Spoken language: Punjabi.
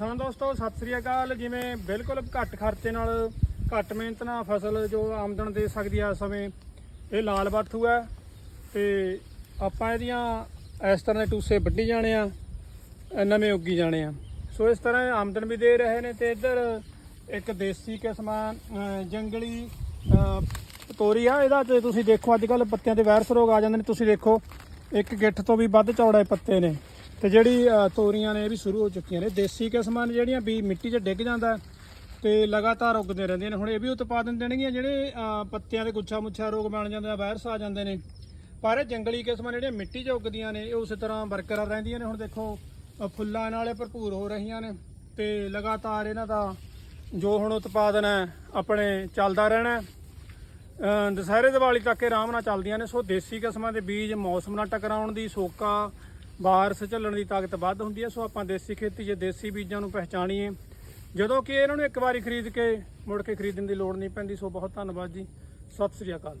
ਕਿਸਾਨ ਦੋਸਤੋ, ਸਤਿ ਸ੍ਰੀ ਅਕਾਲ। ਜਿਵੇਂ ਬਿਲਕੁਲ ਘੱਟ ਖਰਚੇ ਨਾਲ, ਘੱਟ ਮਿਹਨਤ ਨਾਲ ਫਸਲ ਜੋ ਆਮਦਨ ਦੇ ਸਕਦੀ ਆ ਸਮੇਂ, ਇਹ ਲਾਲ ਬਾਥੂ ਹੈ ਤੇ ਆਪਾਂ ਇਹਦੀਆਂ ਇਸ ਤਰ੍ਹਾਂ ਦੇ ਟੂਸੇ ਵੱਢੀ ਜਾਣੇ ਆ ਨਵੇਂ ਉੱਗੀ ਜਾਣੇ ਆ। ਸੋ ਇਸ ਤਰ੍ਹਾਂ ਆਮਦਨ ਵੀ ਦੇ ਰਹੇ ਨੇ ਤੇ ਇੱਧਰ ਇੱਕ ਦੇਸੀ ਕਿਸਮਾਂ ਜੰਗਲੀ ਤੋਰੀ ਆ। ਇਹਦਾ ਤੇ ਤੁਸੀਂ ਦੇਖੋ, ਅੱਜ ਕੱਲ ਪੱਤਿਆਂ ਤੇ ਵਾਇਰਸ ਰੋਗ ਆ ਜਾਂਦੇ ਨੇ। ਤੁਸੀਂ ਦੇਖੋ, ਇੱਕ ਗਿੱਠ ਤੋਂ ਵੀ ਵੱਧ ਚੌੜੇ ਪੱਤੇ ਨੇ। ਤੇ ਜਿਹੜੀ ਤੋਰੀਆਂ ਨੇ ਇਹ ਵੀ ਸ਼ੁਰੂ ਹੋ ਚੁੱਕੀਆਂ ਨੇ। ਦੇਸੀ ਕਿਸਮਾਂ ਨੇ ਜਿਹੜੀਆਂ, ਵੀ ਮਿੱਟੀ 'ਚ ਡਿੱਗ ਜਾਂਦਾ ਤੇ ਲਗਾਤਾਰ ਉੱਗਦੇ ਰਹਿੰਦੀਆਂ ਨੇ। ਹੁਣ ਇਹ ਵੀ ਉਤਪਾਦਨ ਦੇਣਗੀਆਂ ਜਿਹੜੇ ਪੱਤਿਆਂ ਦੇ ਗੁੱਛਾ ਮੁੱਛਾ ਰੋਗ ਬਣ ਜਾਂਦੇ ਆ ਵਾਇਰਸ ਆ ਜਾਂਦੇ ਨੇ। ਪਰ ਇਹ ਜੰਗਲੀ ਕਿਸਮਾਂ ਜਿਹੜੀਆਂ ਮਿੱਟੀ 'ਚ ਉੱਗਦੀਆਂ ਨੇ, ਇਹ ਉਸੇ ਤਰ੍ਹਾਂ ਬਰਕਰਾਰ ਰਹਿੰਦੀਆਂ ਨੇ। ਹੁਣ ਦੇਖੋ ਫੁੱਲਾਂ ਨਾਲ ਇਹ ਭਰਪੂਰ ਹੋ ਰਹੀਆਂ ਨੇ ਤੇ ਲਗਾਤਾਰ ਇਹਨਾਂ ਦਾ ਜੋ ਹੁਣ ਉਤਪਾਦਨ ਹੈ, ਆਪਣੇ ਚੱਲਦਾ ਰਹਿਣਾ ਦੁਸਹਿਰੇ ਦੀਵਾਲੀ ਤੱਕ ਇਹ ਆਰਾਮ ਨਾਲ ਚੱਲਦੀਆਂ ਨੇ। ਸੋ ਦੇਸੀ ਕਿਸਮਾਂ ਦੇ ਬੀਜ ਮੌਸਮ ਨਾਲ ਟਕਰਾਉਣ ਦੀ ਸੋਕਾ ਬਾਰਸ ਝੱਲਣ ਦੀ ਤਾਕਤ ਵੱਧ ਹੁੰਦੀ ਹੈ, ਸੋ ਆਪਾਂ ਦੇਸੀ ਖੇਤੀ 'ਚ ਦੇਸੀ ਬੀਜਾਂ ਨੂੰ ਪਹਿਚਾਣੀਏ। ਜਦੋਂ ਕਿ ਇਹਨਾਂ ਨੂੰ ਇੱਕ ਵਾਰੀ ਖਰੀਦ ਕੇ ਮੁੜ ਕੇ ਖਰੀਦਣ ਦੀ ਲੋੜ ਨਹੀਂ ਪੈਂਦੀ, ਸੋ ਬਹੁਤ ਧੰਨਵਾਦ ਜੀ। ਸਤਿ ਸ੍ਰੀ ਅਕਾਲ।